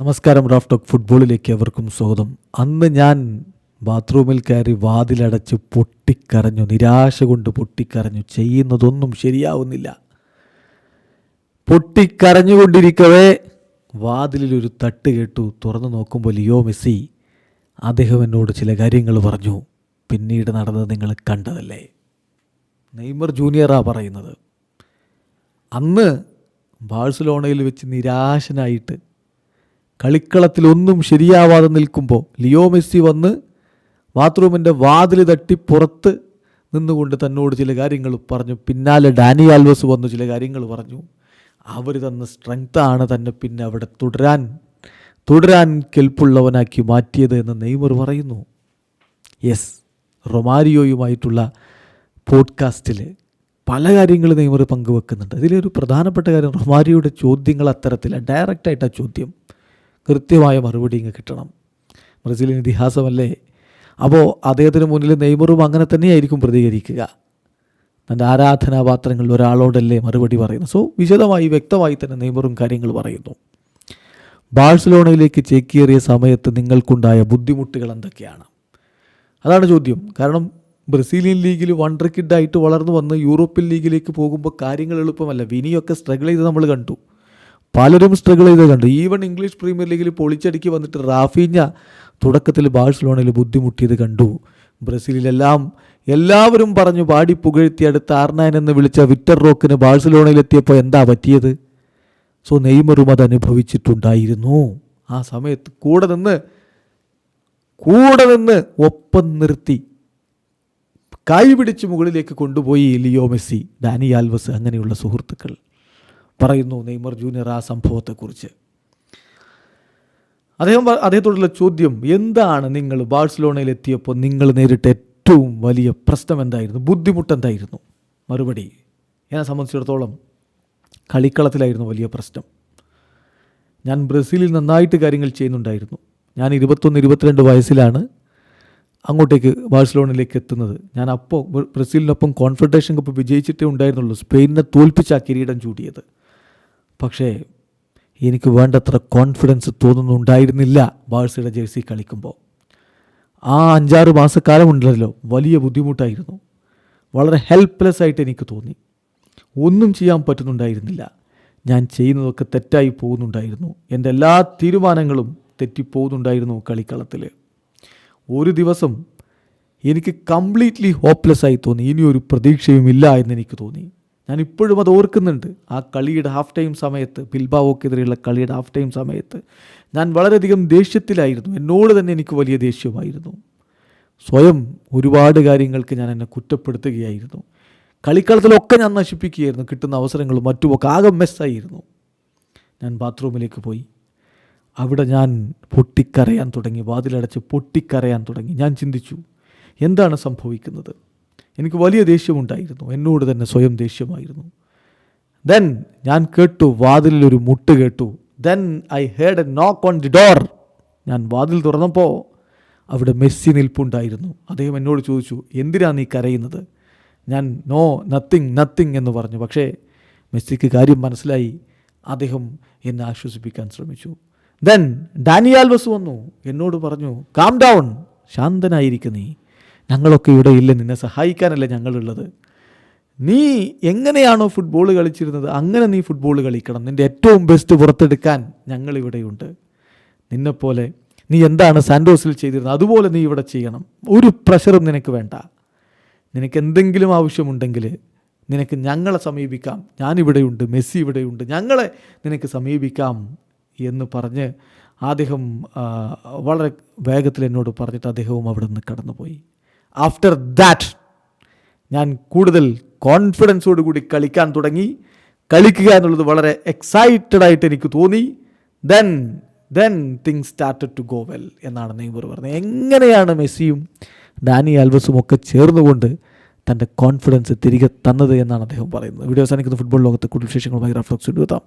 നമസ്കാരം Raf talk ഫുട്ബോളിലേക്ക് അവർക്കും സ്വാഗതം. അന്ന് ഞാൻ ബാത്റൂമിൽ കയറി വാതിലടച്ച് പൊട്ടിക്കരഞ്ഞു നിരാശ കൊണ്ട് പൊട്ടിക്കരഞ്ഞു. ചെയ്യുന്നതൊന്നും ശരിയാവുന്നില്ല. പൊട്ടിക്കരഞ്ഞുകൊണ്ടിരിക്കവേ വാതിലിലൊരു തട്ട് കേട്ടു. തുറന്നു നോക്കുമ്പോൾ ലിയോ മെസ്സി അദ്ദേഹം എന്നോട് ചില കാര്യങ്ങൾ പറഞ്ഞു. പിന്നീട് നടന്നത് നിങ്ങൾ കണ്ടതല്ലേ? നെയ്മർ ജൂനിയറാ പറയുന്നത്. അന്ന് ബാഴ്സലോണയിൽ വെച്ച് നിരാശനായിട്ട് കളിക്കളത്തിലൊന്നും ശരിയാവാതെ നിൽക്കുമ്പോൾ ലിയോ മെസ്സി വന്ന് ബാത്റൂമിന്റെ വാതിൽ തട്ടി പുറത്ത് നിന്നുകൊണ്ട് തന്നോട് ചില കാര്യങ്ങൾ പറഞ്ഞു. പിന്നാലെ ഡാനി ആൽവസ് വന്നു ചില കാര്യങ്ങൾ പറഞ്ഞു. അവർ തന്ന സ്ട്രെങ്ത്താണ് തന്നെ പിന്നെ അവിടെ തുടരാൻ തുടരാൻ കെൽപ്പുള്ളവനാക്കി മാറ്റിയത് എന്ന് നെയ്മർ പറയുന്നു. യെസ് റൊമാരിയോയുമായിട്ടുള്ള പോഡ്കാസ്റ്റിൽ പല കാര്യങ്ങൾ നെയ്മർ പങ്കുവെക്കുന്നുണ്ട്. അതിലൊരു പ്രധാനപ്പെട്ട കാര്യം റൊമാരിയോയുടെ ചോദ്യങ്ങൾ അത്തരത്തിലാണ്. ഡയറക്റ്റായിട്ട് ആ ചോദ്യം. കൃത്യമായ മറുപടി ഇങ്ങ് കിട്ടണം. ബ്രസീലിൻ ഇതിഹാസമല്ലേ? അപ്പോൾ അദ്ദേഹത്തിന് മുന്നിൽ നെയ്മറും അങ്ങനെ തന്നെയായിരിക്കും പ്രതികരിക്കുക. തന്റെ ആരാധനാപാത്രങ്ങളിൽ ഒരാളോടല്ലേ മറുപടി പറയുന്നു സോ വിശദമായി വ്യക്തമായി തന്നെ നെയ്മറും കാര്യങ്ങൾ പറയുന്നു. ബാഴ്സലോണയിലേക്ക് ചേക്കേറിയ സമയത്ത് നിങ്ങൾക്കുണ്ടായ ബുദ്ധിമുട്ടുകൾ എന്തൊക്കെയാണ്? അതാണ് ചോദ്യം. കാരണം ബ്രസീലിയൻ ലീഗിൽ വണ്ടർ കിഡായിട്ട് വളർന്നു വന്ന് യൂറോപ്യൻ ലീഗിലേക്ക് പോകുമ്പോൾ കാര്യങ്ങൾ എളുപ്പമല്ല. വിനിയൊക്കെ സ്ട്രഗിൾ ചെയ്ത് നമ്മൾ കണ്ടു. പലരും സ്ട്രഗിൾ ചെയ്ത് കണ്ടു. ഈവൻ ഇംഗ്ലീഷ് പ്രീമിയർ ലീഗിൽ പൊളിച്ചടിക്ക് വന്നിട്ട് റാഫീഞ്ഞ തുടക്കത്തിൽ ബാഴ്സലോണയിൽ ബുദ്ധിമുട്ടിയത് കണ്ടു. ബ്രസീലിലെല്ലാം എല്ലാവരും പറഞ്ഞു പാടി പുകഴ്ത്തി അടുത്ത ആർനാൻ എന്ന് വിളിച്ച വിക്ടർ റോക്കിന് ബാഴ്സലോണയിലെത്തിയപ്പോൾ എന്താ പറ്റിയത്? സോ നെയ്മറും അത് അനുഭവിച്ചിട്ടുണ്ടായിരുന്നു. ആ സമയത്ത് കൂടെ നിന്ന് കൂടെ നിന്ന് ഒപ്പം നിർത്തി. കൈ പിടിച്ച് മുകളിലേക്ക് കൊണ്ടുപോയി ലിയോ മെസ്സി ഡാനി ആൽവസ് അങ്ങനെയുള്ള സുഹൃത്തുക്കൾ. പറയുന്നു നെയ്മർ ജൂനിയർ ആ സംഭവത്തെക്കുറിച്ച്. അദ്ദേഹം അദ്ദേഹത്തോടുള്ള ചോദ്യം എന്താണ് നിങ്ങൾ ബാഴ്സലോണയിൽ എത്തിയപ്പോൾ നിങ്ങൾ നേരിട്ട ഏറ്റവും വലിയ പ്രശ്നം എന്തായിരുന്നു? ബുദ്ധിമുട്ട് എന്തായിരുന്നു? മറുപടി എന്നെ സംബന്ധിച്ചിടത്തോളം കളിക്കളത്തിലായിരുന്നു വലിയ പ്രശ്നം. ഞാൻ ബ്രസീലിൽ നന്നായിട്ട് കാര്യങ്ങൾ ചെയ്യുന്നുണ്ടായിരുന്നു. ഞാൻ ഇരുപത്തൊന്ന് ഇരുപത്തിരണ്ട് വയസ്സിലാണ് അങ്ങോട്ടേക്ക് ബാഴ്സലോണയിലേക്ക് എത്തുന്നത്. ഞാൻ അപ്പോൾ ബ്ര- ബ്രസീലിനൊപ്പം കോൺഫെഡറേഷൻ കപ്പ് വിജയിച്ചിട്ടേ ഉണ്ടായിരുന്നുള്ളൂ. സ്പെയിനിനെ തോൽപ്പിച്ചാ കിരീടം ചൂടിയത്. പക്ഷേ എനിക്ക് വേണ്ടത്ര കോൺഫിഡൻസ് തോന്നുന്നുണ്ടായിരുന്നില്ല ബാഴ്സയുടെ ജേഴ്സി കളിക്കുമ്പോൾ. ആ അഞ്ചാറ് മാസക്കാലം ഉണ്ടല്ലോ വലിയ ബുദ്ധിമുട്ടായിരുന്നു. വളരെ ഹെൽപ്ലെസ് ആയിട്ട് എനിക്ക് തോന്നി. ഒന്നും ചെയ്യാൻ പറ്റുന്നുണ്ടായിരുന്നില്ല. ഞാൻ ചെയ്യുന്നതൊക്കെ തെറ്റായി പോകുന്നുണ്ടായിരുന്നു. എന്റെ എല്ലാ തീരുമാനങ്ങളും തെറ്റിപ്പോകുന്നുണ്ടായിരുന്നു കളിക്കളത്തിൽ. ഒരു ദിവസം എനിക്ക് കംപ്ലീറ്റ്ലി ഹോപ്പ്ലെസ് ആയി തോന്നി. ഇനിയൊരു പ്രതീക്ഷയുമില്ല എന്ന് എനിക്ക് തോന്നി. ഞാൻ ഇപ്പോഴും അത് ഓർക്കുന്നുണ്ട്. ആ കളിയുടെ ഹാഫ് ടൈം സമയത്ത് ബിൽബാവോക്കെതിരെയുള്ള കളിയുടെ ഹാഫ് ടൈം സമയത്ത് ഞാൻ വളരെയധികം ദേഷ്യത്തിലായിരുന്നു. എന്നോട് തന്നെ എനിക്ക് വലിയ ദേഷ്യമായിരുന്നു. സ്വയം ഒരുപാട് കാര്യങ്ങൾക്ക് ഞാൻ എന്നെ കുറ്റപ്പെടുത്തുകയായിരുന്നു. കളിക്കളത്തിലൊക്കെ ഞാൻ നശിപ്പിക്കുകയായിരുന്നു. കിട്ടുന്ന അവസരങ്ങളും മറ്റുമൊക്കെ ആകെ മെസ്സായിരുന്നു ഞാൻ ബാത്റൂമിലേക്ക് പോയി. അവിടെ ഞാൻ പൊട്ടിക്കരയാൻ തുടങ്ങി. വാതിലടച്ച് പൊട്ടിക്കരയാൻ തുടങ്ങി. ഞാൻ ചിന്തിച്ചു എന്താണ് സംഭവിക്കുന്നത്? എനിക്ക് വലിയ ദേഷ്യമുണ്ടായിരുന്നു. എന്നോട് തന്നെ സ്വയം ദേഷ്യമായിരുന്നു. ദെൻ ഞാൻ കേട്ടു വാതിലിലൊരു മുട്ട് കേട്ടു. Then I heard a knock on the door ഞാൻ വാതിൽ തുറന്നപ്പോൾ അവിടെ മെസ്സി നിൽപ്പുണ്ടായിരുന്നു. അദ്ദേഹം എന്നോട് ചോദിച്ചു എന്തിനാ നീ കരയുന്നത്? ഞാൻ നോ നത്തിങ് നത്തിങ് എന്ന് പറഞ്ഞു. പക്ഷേ മെസ്സിക്ക് കാര്യം മനസ്സിലായി. അദ്ദേഹം എന്നെ ആശ്വസിപ്പിക്കാൻ ശ്രമിച്ചു. ദെൻ ഡാനിയാൽവസ് വന്നു. എന്നോട് പറഞ്ഞു കാം ഡൗൺ ശാന്തനായിരിക്കും നീ. ഞങ്ങളൊക്കെ ഇവിടെ ഇല്ല? നിന്നെ സഹായിക്കാനല്ല ഞങ്ങളുള്ളത്. നീ എങ്ങനെയാണോ ഫുട്ബോൾ കളിച്ചിരുന്നത് അങ്ങനെ നീ ഫുട്ബോൾ കളിക്കണം. നിന്റെ ഏറ്റവും ബെസ്റ്റ് പുറത്തെടുക്കാൻ ഞങ്ങളിവിടെയുണ്ട്. നിന്നെപ്പോലെ നീ എന്താണ് സാൻഡോസിൽ ചെയ്തിരുന്നത് അതുപോലെ നീ ഇവിടെ ചെയ്യണം. ഒരു പ്രഷറും നിനക്ക് വേണ്ട. നിനക്ക് എന്തെങ്കിലും ആവശ്യമുണ്ടെങ്കിൽ നിനക്ക് ഞങ്ങളെ സമീപിക്കാം. ഞാനിവിടെയുണ്ട് മെസ്സി ഇവിടെയുണ്ട് ഞങ്ങളെ നിനക്ക് സമീപിക്കാം എന്ന് പറഞ്ഞ് അദ്ദേഹം വളരെ വേഗത്തിൽ എന്നോട് പറഞ്ഞിട്ട് അദ്ദേഹവും അവിടെ നിന്ന് കടന്നുപോയി. ആഫ്റ്റർ ദാറ്റ് ഞാൻ കൂടുതൽ കോൺഫിഡൻസോട് കൂടി കളിക്കാൻ തുടങ്ങി. കളിക്കുക എന്നുള്ളത് വളരെ എക്സൈറ്റഡ് ആയിട്ട് എനിക്ക് തോന്നി. Then then thing started to go well എന്നാണ് നെയ്മർ പറഞ്ഞത്. എങ്ങനെയാണ് മെസ്സിയും ഡാനി ആൽവസും ഒക്കെ ചേർന്നുകൊണ്ട് തന്റെ കോൺഫിഡൻസ് തിരികെ തന്നത് എന്നാണ് അദ്ദേഹം പറയുന്നത്. വീഡിയോ അവസാനിക്കുന്ന. ഫുട്ബോൾ ലോകത്തെ കൂടുതൽ വിശേഷങ്ങളുമായി റഫ്ലക്സ് എത്താം.